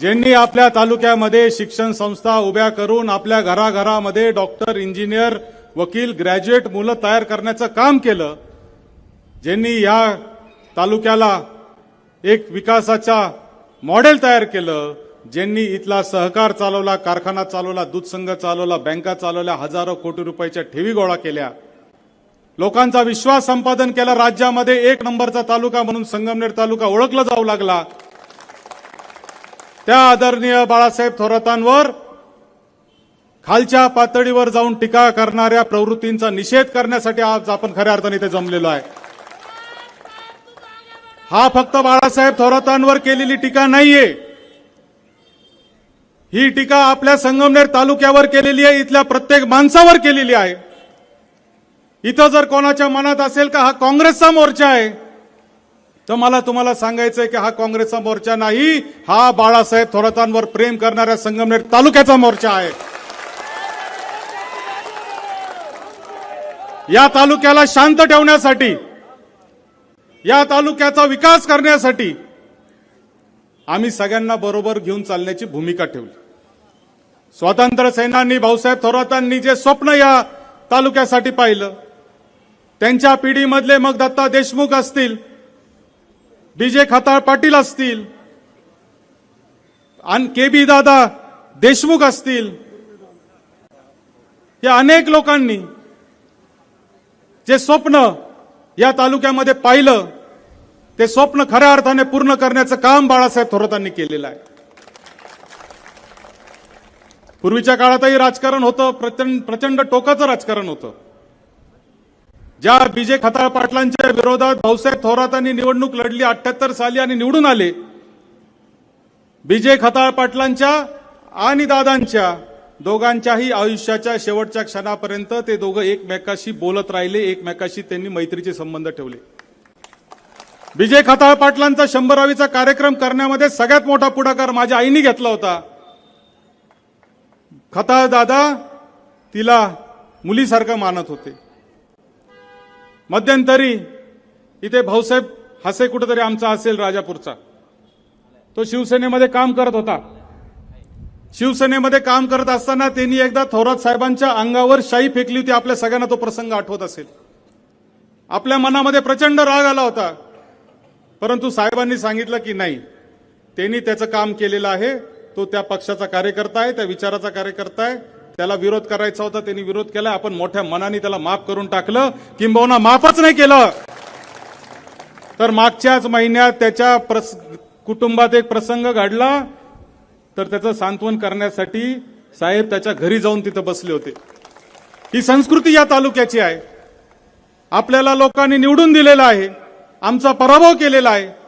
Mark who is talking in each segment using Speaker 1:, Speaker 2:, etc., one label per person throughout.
Speaker 1: ज्यांनी आपल्या तालुक्यामध्ये शिक्षण संस्था उभ्या करून आपल्या घराघरामध्ये डॉक्टर इंजिनियर वकील ग्रॅज्युएट मुलं तयार करण्याचं काम केलं ज्यांनी या तालुक्याला एक विकासाचा मॉडेल तयार केलं ज्यांनी इथला सहकार चालवला कारखाना चालवला दूध संघ चालवला बँका चालवल्या हजारो कोटी रुपयाच्या ठेवी गोळा केल्या. लोकांचा विश्वास संपादन केला राज्यामध्ये एक नंबरचा तालुका म्हणून संगमनेर तालुका ओळखला जाऊ लागला. त्या आदरणीय बाळासाहेब थोरातांवर खालच्या पातळीवर जाऊन टीका करणाऱ्या प्रवृत्तींचा निषेध करण्यासाठी आज आपण खऱ्या अर्थाने इथे जमलेलो आहे. हा फक्त बाळासाहेब थोरातांवर केलेली टीका नाहीये. ही टीका आपल्या संगमनेर तालुक्यावर केलेली आहे इथल्या प्रत्येक माणसावर केलेली आहे. इथं जर कोणाच्या मनात असेल का हा काँग्रेसचा मोर्चा आहे तर मला तुम्हाला सांगायचंय की हा काँग्रेसचा मोर्चा नाही हा बाळासाहेब थोरातांवर प्रेम करणाऱ्या संगमनेर तालुक्याचा मोर्चा आहे. या तालुक्याला शांत ठेवण्यासाठी या तालुक्याचा विकास करण्यासाठी आम्ही सगळ्यांना बरोबर घेऊन चालण्याची भूमिका ठेवली. स्वातंत्र्य सेनानी भाऊसाहेब थोरातांनी जे स्वप्न या तालुक्यासाठी पाहिलं त्यांच्या पिढीमधले मग दत्ता देशमुख असतील डीजे खताळ पाटील असतील आणि के बी दादा देशमुख असतील या अनेक लोकांनी जे स्वप्न या तालुक्यामध्ये पाहिलं ते स्वप्न खऱ्या अर्थाने पूर्ण करण्याचं काम बाळासाहेब थोरातांनी केलेलं आहे. पूर्वीच्या काळातही राजकारण होतं प्रचंड प्रचंड टोकाचं राजकारण होतं. ज्या बीजे खताळ पाटलांच्या विरोधात भाऊसाहेब थोरातांनी निवडणूक लढली अठ्याहत्तर साली आणि निवडून आले. बीजे खताळ पाटलांच्या आणि दादांच्या दोघांच्याही आयुष्याच्या शेवटच्या क्षणापर्यंत ते दोघं एकमेकाशी बोलत राहिले एकमेकाशी त्यांनी मैत्रीचे संबंध ठेवले. विजय खताळ पाटलांचा शंभरावीचा कार्यक्रम करण्यामध्ये सगळ्यात मोठा पुढाकार माझ्या आईने घेतला होता. खताळ दादा तिला मुलीसारखं मानत होते. मध्यंतरी इथे भाऊसाहेब हसे कुठेतरी आमचा असेल राजापूरचा. तो शिवसेनेमध्ये काम करत होता. शिवसेनेमध्ये काम करत असताना त्यांनी एकदा थोरात साहेबांच्या अंगावर शाई फेकली होती. आपल्या सगळ्यांना तो प्रसंग आठवत असेल. आपल्या मनामध्ये प्रचंड राग आला होता. परंतु साहेबांनी सांगितलं की नाही. त्यांनी त्याचं काम केलेलं आहे. तो त्या पक्षाचा कार्यकर्ता आहे त्या विचाराचा कार्यकर्ता आहे. त्याला विरोध करायचा होता त्यांनी विरोध केला. आपण मोठ्या मनाने त्याला माफ करून टाकलं. किंबहुना माफच नाही केलं. तर मागच्याच महिन्यात त्याच्या प्रस कुटुंबात एक प्रसंग घडला. तर त्याचं सांत्वन करण्यासाठी साहेब त्याच्या घरी जाऊन तिथं बसले होते. ही संस्कृती या तालुक्याची आहे. आपल्याला लोकांनी निवडून दिलेला आहे. आमचा पराभव केलेला आहे.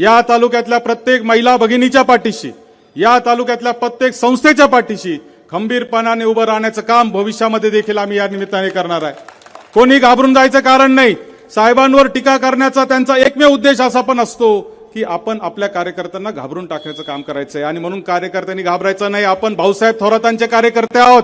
Speaker 1: या तालुक्यातल्या प्रत्येक महिला भगिनीच्या पाठीशी या तालुक्यातल्या प्रत्येक संस्थेच्या पाठीशी खंबीरपणाने उभं राहण्याचं काम भविष्यामध्ये देखील आम्ही या निमित्ताने करणार आहे. कोणी घाबरून जायचं कारण नाही. साहेबांवर टीका करण्याचा त्यांचा एकमेव उद्देश असा पण असतो की आपण आपल्या कार्यकर्त्यांना घाबरून टाकण्याचं काम करायचं आहे. आणि म्हणून कार्यकर्त्यांनी घाबरायचं नाही. आपण भाऊसाहेब थोरातांचे कार्यकर्ते आहोत.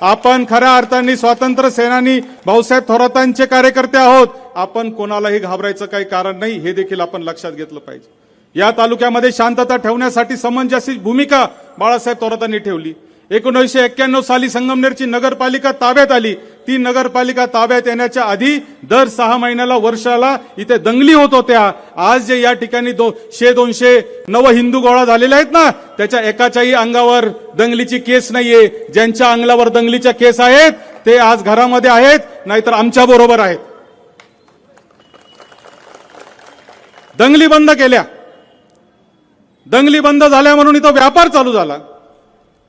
Speaker 1: आपण खऱ्या अर्थाने स्वातंत्र्य सेनानी भाऊसाहेब थोरातांचे कार्यकर्ते आहोत. आपण कोणालाही घाबरायचं काही कारण नाही. हे देखील आपण लक्षात घेतलं पाहिजे. या तालुक्यामध्ये शांतता ठेवण्यासाठी समंजसी भूमिका बाळासाहेब थोरातांनी ठेवली. एकोणीसशे एक्क्याण्णव साली संगमनेरची नगरपालिका ताब्यात आली. ती नगरपालिका ताब्यात येण्याच्या आधी दर सहा महिन्याला वर्षाला इथे दंगली होत होत्या. आज जे या ठिकाणी दो शे दोनशे नव हिंदू गोळा झालेले आहेत ना त्याच्या एकाच्याही अंगावर दंगलीची केस नाहीये. ज्यांच्या अंगलावर दंगलीच्या केस आहेत ते आज घरामध्ये आहेत नाहीतर आमच्या बरोबर आहेत. दंगली बंद केल्या. दंगली बंद झाल्या म्हणून इथं व्यापार चालू झाला.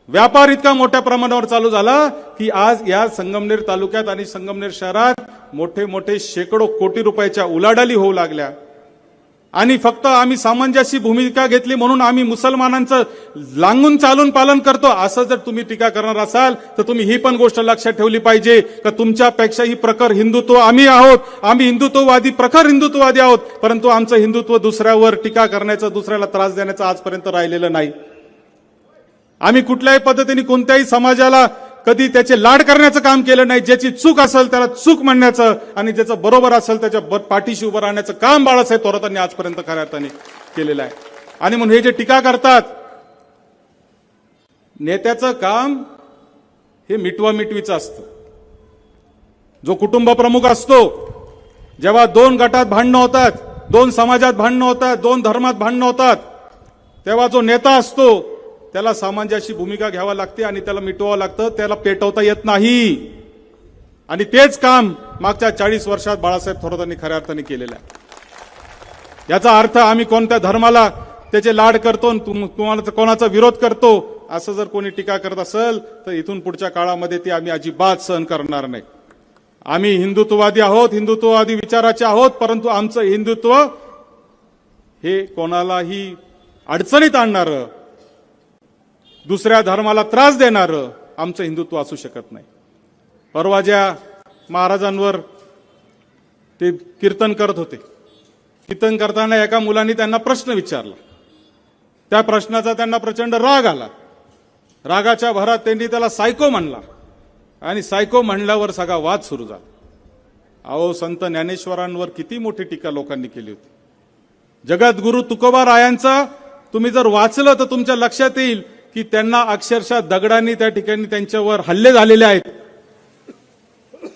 Speaker 1: व्यापार इतका मोठ्या प्रमाणावर चालू झाला की आज या संगमनेर तालुक्यात आणि संगमनेर शहरात मोठे मोठे शेकडो कोटी रुपयाच्या उलाढाली होऊ लागल्या. आणि फक्त आम्ही सामंजस्य भूमिका घेतली म्हणून आम्ही मुसलमानांचं लांगून चालून पालन करतो असं जर तुम्ही टीका करणार असाल तर तुम्ही ही पण गोष्ट लक्षात ठेवली पाहिजे का तुमच्यापेक्षाही प्रखर हिंदुत्व आम्ही आहोत. आम्ही हिंदुत्ववादी प्रखर हिंदुत्ववादी आहोत परंतु आमचं हिंदुत्व दुसऱ्यावर टीका करण्याचं दुसऱ्याला त्रास देण्याचं आजपर्यंत राहिलेलं नाही. आम्ही कुठल्याही पद्धतीने कोणत्याही समाजाला कधी त्याचे लाड करण्याचं काम केलं नाही ज्याची चूक असेल त्याला चूक म्हणण्याचं आणि ज्याचं बरोबर असेल त्याच्या पाठीशी उभं राहण्याचं काम बाळासाहेब थोरातांनी आजपर्यंत खऱ्या अर्थाने केलेलं आहे. आणि म्हणून हे जे टीका करतात नेत्याचं काम हे मिटवा मिटवीचं असतं. जो कुटुंब प्रमुख असतो जेव्हा दोन गटात भांडणं होतात दोन समाजात भांडणं होतात दोन धर्मात भांडणं होतात तेव्हा जो नेता असतो त्याला सामंजस्य भूमिका घ्यावा लागते आणि त्याला मिटवावं लागतं त्याला पेटवता येत नाही. आणि तेच काम मागच्या चाळीस वर्षात बाळासाहेब थोरातांनी खऱ्या अर्थाने केलेलं आहे. याचा अर्थ आम्ही कोणत्या धर्माला त्याचे लाड करतो आणि तुम- तुम्हाला कोणाचा विरोध करतो असं जर कोणी टीका करत असेल तर इथून पुढच्या काळामध्ये ती आम्ही अजिबात सहन करणार नाही. आम्ही हिंदुत्ववादी आहोत हिंदुत्ववादी विचाराचे आहोत परंतु आमचं हिंदुत्व हे कोणालाही अडचणीत आणणारं दुसऱ्या धर्माला त्रास देणारं आमचं हिंदुत्व असू शकत नाही. परवा ज्या महाराजांवर ते कीर्तन करत होते कीर्तन करताना एका मुलांनी त्यांना प्रश्न विचारला. त्या प्रश्नाचा त्यांना प्रचंड राग आला. रागाच्या भरात त्यांनी त्याला सायको म्हणला आणि सायको म्हणल्यावर सगळा वाद सुरू झाला. अहो संत ज्ञानेश्वरांवर किती मोठी टीका लोकांनी केली होती. जगद्गुरु तुकोबा रायांचा तुम्ही जर वाचलं तर तुमच्या लक्षात येईल की त्यांना अक्षरशः दगडांनी त्या ठिकाणी त्यांच्यावर हल्ले झालेले आहेत.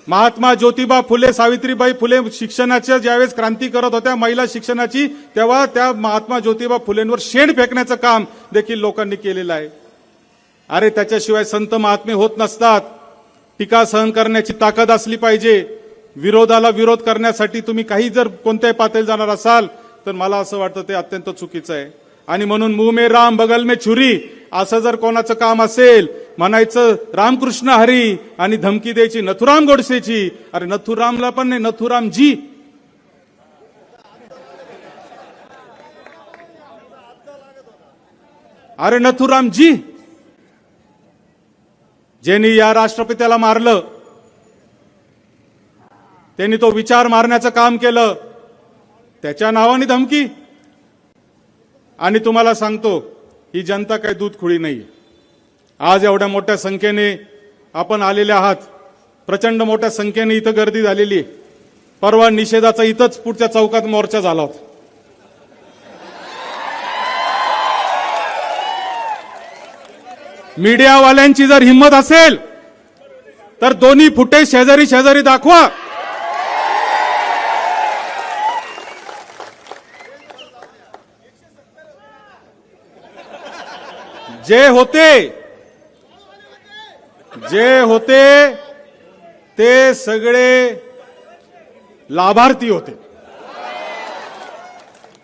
Speaker 1: महात्मा ज्योतिबा फुले सावित्रीबाई फुले शिक्षणाच्या ज्यावेळेस क्रांती करत होत्या महिला शिक्षणाची तेव्हा त्या महात्मा ज्योतिबा फुलेंवर शेण फेकण्याचं काम देखील लोकांनी केलेलं आहे. अरे त्याच्याशिवाय संत महात्मे होत नसतात. टीका सहन करण्याची ताकद असली पाहिजे. विरोधाला विरोध करण्यासाठी तुम्ही काही जर कोणत्याही पातळी जाणार असाल तर मला असं वाटतं ते अत्यंत चुकीचं आहे. आणि म्हणून मुह मे राम बगल मे छुरी असं जर कोणाचं काम असेल म्हणायचं रामकृष्ण हरी आणि धमकी द्यायची नथुराम गोडसेची अरे नथुरामला पण नाही नथुराम जी अरे नथुराम जी ज्यांनी या राष्ट्रपतीला मारलं त्यांनी तो विचार मारण्याचं काम केलं त्याच्या नावाने धमकी. आणि तुम्हाला सांगतो ही जनता काही दूध खुळी नाही. आज एवढ्या मोठ्या संख्येने आपण आलेले आहात. प्रचंड मोठ्या संख्येने इथं गर्दी झालेली आहे. परवा निषेधाचा इथंच पुढच्या चौकात मोर्चा झाला होता. मीडियावाल्यांची जर हिंमत असेल तर दोन्ही फुटे शेजारी शेजारी दाखवा. जे होते जे होते ते सगळे लाभार्थी होते.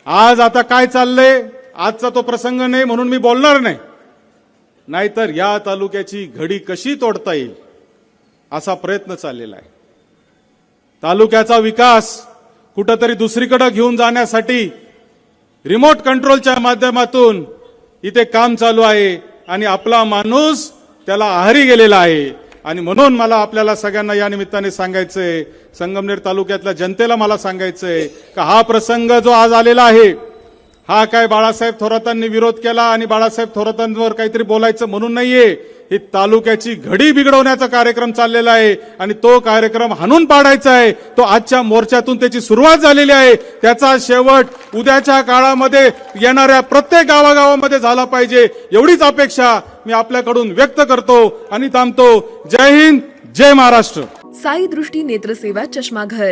Speaker 1: आज आता काय चाललंय? आजचा तो प्रसंग नाही म्हणून मी बोलणार नाही. नाहीतर या तालुक्याची घडी कशी तोडता येईल असा प्रयत्न चाललेला आहे. तालुक्याचा विकास कुठंतरी दुसरीकडे घेऊन जाण्यासाठी रिमोट कंट्रोलच्या माध्यमातून इथे काम चालू आहे आणि आपला माणूस त्याला आहारी गेलेला आहे. आणि म्हणून मला आपल्याला सगळ्यांना या निमित्ताने सांगायचंय संगमनेर तालुक्यातल्या जनतेला मला सांगायचंय का हा प्रसंग जो आज आलेला आहे हा काय बाळासाहेब थोरातांनी विरोध केला आणि बाळासाहेब थोरातांवर काहीतरी बोलायचं म्हणून नाहीये. ही तालुक्याची घडी बिघडवण्याचा कार्यक्रम चाललेला आहे आणि तो कार्यक्रम हाणून पाडायचा आहे. तो आजच्या मोर्चातून त्याची सुरुवात झालेली आहे. त्याचा शेवट उद्याच्या काळामध्ये येणाऱ्या प्रत्येक गावागावामध्ये झाला पाहिजे एवढीच अपेक्षा मी आपल्याकडून व्यक्त करतो आणि थांबतो. जय हिंद जय महाराष्ट्र.
Speaker 2: साई दृष्टी नेत्रसेवा चष्माघर.